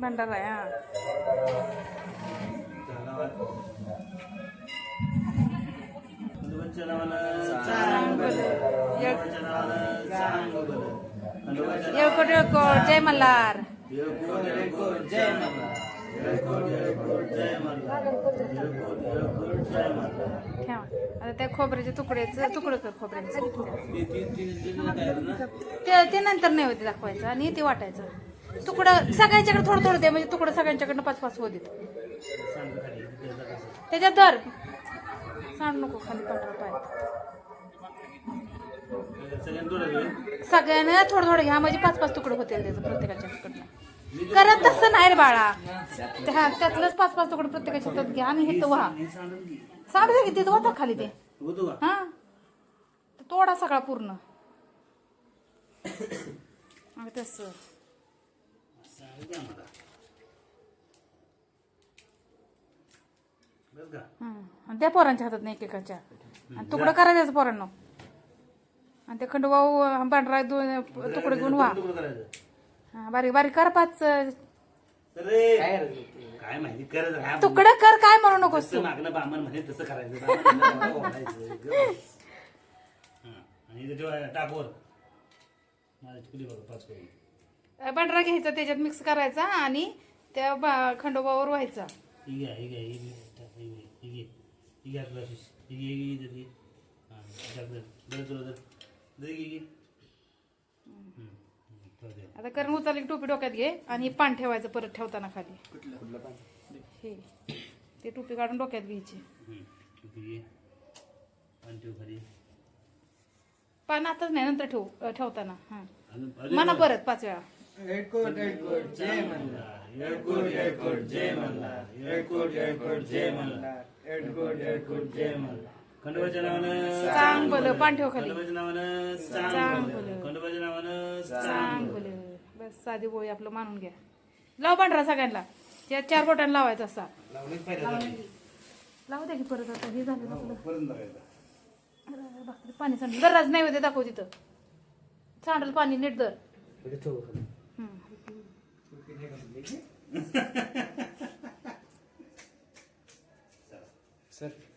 भंडारा येळकोट येळकोट जय मल्हार. ठेवा. आता त्या खोबऱ्याचे तुकड्याचं तुकडं कर खोबऱ्याचं. ते ते नंतर नाही होते दाखवायचं आणि ते वाटायचं. तुकडं सगळ्यांच्याकडे थोडं थोडं दे म्हणजे तुकडं सगळ्यांच्याकडनं पाच पाच होते त्याच्यात धर. सांड नको खाली पांढरा पाय. सगळ्यांना थोडं थोडं घ्या. म्हणजे पाच पाच तुकडं होतील त्याचं प्रत्येकाच्याकडनं. करत तसं नाही रे बाळा. त्या त्यातलंच पाच पाच तुकडे प्रत्येकाच्या हातात घ्या आणि हे तर व्हा सांड दे की तिथं होता खाली ते. हा? तोडा सगळा पूर्ण. मग तस. त्या पोरांच्या हातात नाही एकेकाच्या. आणि तुकडं करा द्यायचं पोरांना. आणि ते खंडोबाऊ पांढरा दोन तुकडे घेऊन व्हा. हा, बारीक बारीक कर पाच काय माहिती करत राहा तुकडं कर काय म्हणू नकोस तू? मागणं बामण म्हणे तसं करायचं. बामण. हा. आणि इथं ठेवा टाकवर. चुकली बघा पाच घ्यायचा त्याच्यात मिक्स करायचा आणि त्या बा- खंडोबावर व्हायचा. ही घ्या ही घ्या ही घ्या टाक, ही घे ही घे. ही घ्या. ही घे ही घे ही हा, टाक तुला. हम्म. आता करून उचलली टोपी डोक्यात घे आणि पान ठेवायचं परत ठेवताना खाली. हे. ते टोपी काढून डोक्यात घ्यायची. पान आताच नाही नंतर ठेवू ठेवताना. हा. वर. परत पाच वेळा जय जय जय जय मल्हार. खंडोबाच्या नावानं पान ठेव खाली. खंडोबाच्या नावानं. खंडोबाच्या नावानं साधी बोळी आपलं मानून घ्या. लाव पांढरा सगळ्यांना. त्या चार बोटांना लावायचा असा. लावू द्या की परत आता. हे झालं आपलं बापरे, पाणी सांडलं. दरराज नाही होते दाखव तिथं. सांडल पाणी नीट दर हम्म.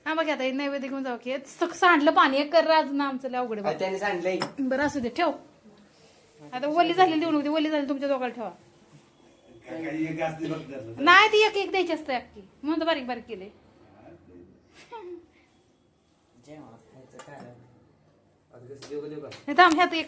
हा बघ आता हे नैवेद्य घेऊन जाऊ की. स- सांडलं पाणी. एक कर राज ना आमचं अवघड आहे त्याने सांडलंय. बाबा. बरं असू दे. ठेव. आता वली झाली देऊ नको वली झाली तुमच्या दोघाला ठेवा. काही एक असते बघ त्यातलं. नाही ती एक एक द्यायची असते अख्खी. म्हणून तर बारीक बारीक केले. खायचं काय? आता कसं थांब ह्यात एक